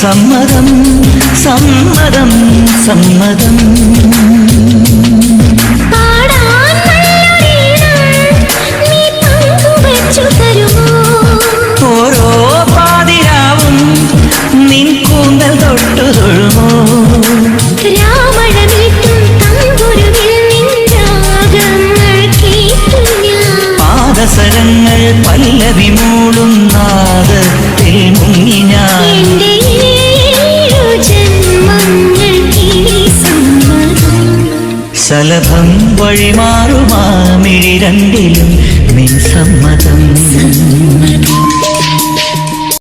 സമ്മതം സമ്മതം സമ്മതം. പല ഓരോ പാതിരാവും നിൻ കൂന്തൽ തൊട്ടു തൊഴുമോ? പാദസരങ്ങൾ പല്ലവി ശലഭം വഴിമാറുമാമിഴി രണ്ടിലും നിൻ സമ്മതം